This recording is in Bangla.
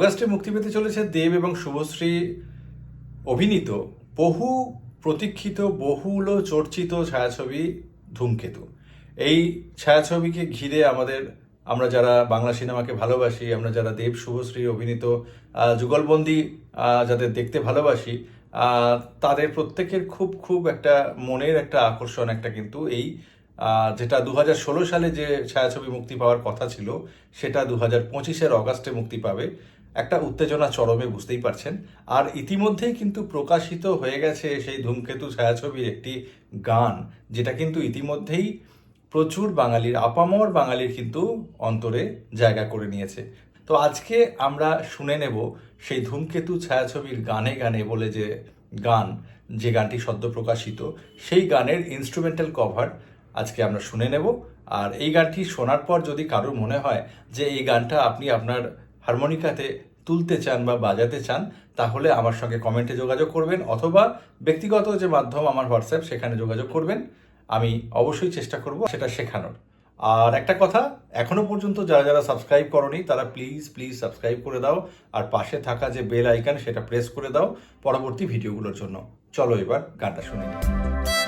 অগাস্টে মুক্তি পেতে চলেছে দেব এবং শুভশ্রী অভিনীত বহু প্রতীক্ষিত, বহুল চর্চিত ছায়াছবি ধূমকেতু। এই ছায়াছবিকে ঘিরে আমাদের, আমরা যারা বাংলা সিনেমাকে ভালোবাসি, আমরা যারা দেব, শুভশ্রী, অভিনীত যুগলবন্দি যাদের দেখতে ভালোবাসি তাদের প্রত্যেকের খুব খুব একটা মনের একটা আকর্ষণ একটা কিন্তু এই যেটা দু সালে যে ছায়াছবি মুক্তি পাওয়ার কথা ছিল, সেটা দু হাজার পঁচিশের অগাস্টে মুক্তি পাবে। একটা উত্তেজনা চরমে বুঝতেই পারছেন। আর ইতিমধ্যেই কিন্তু প্রকাশিত হয়ে গেছে সেই ধূমকেতু ছায়াছবির একটি গান, যেটা কিন্তু ইতিমধ্যেই প্রচুর বাঙালির, আপামর বাঙালির কিন্তু অন্তরে জায়গা করে নিয়েছে। তো আজকে আমরা শুনে নেব সেই ধূমকেতু ছায়াছবির গানে গানে বলে যে গান, যে গানটি সদ্য প্রকাশিত, সেই গানের ইনস্ট্রুমেন্টাল কভার আজকে আমরা শুনে নেব। আর এই গানটি শোনার পর যদি কারোর মনে হয় যে এই গানটা আপনি আপনার হারমোনিকাতে তুলতে চান বা বাজাতে চান, তাহলে আমার সঙ্গে কমেন্টে যোগাযোগ করবেন অথবা ব্যক্তিগত যে মাধ্যম আমার হোয়াটসঅ্যাপ, সেখানে যোগাযোগ করবেন। আমি অবশ্যই চেষ্টা করব সেটা শেখানোর। আর একটা কথা, এখনও পর্যন্ত যারা যারা সাবস্ক্রাইব করনি, তারা প্লিজ প্লিজ সাবস্ক্রাইব করে দাও আর পাশে থাকা যে বেল আইকন, সেটা প্রেস করে দাও পরবর্তী ভিডিওগুলোর জন্য। চলো এবার গানটা শুনে। নিই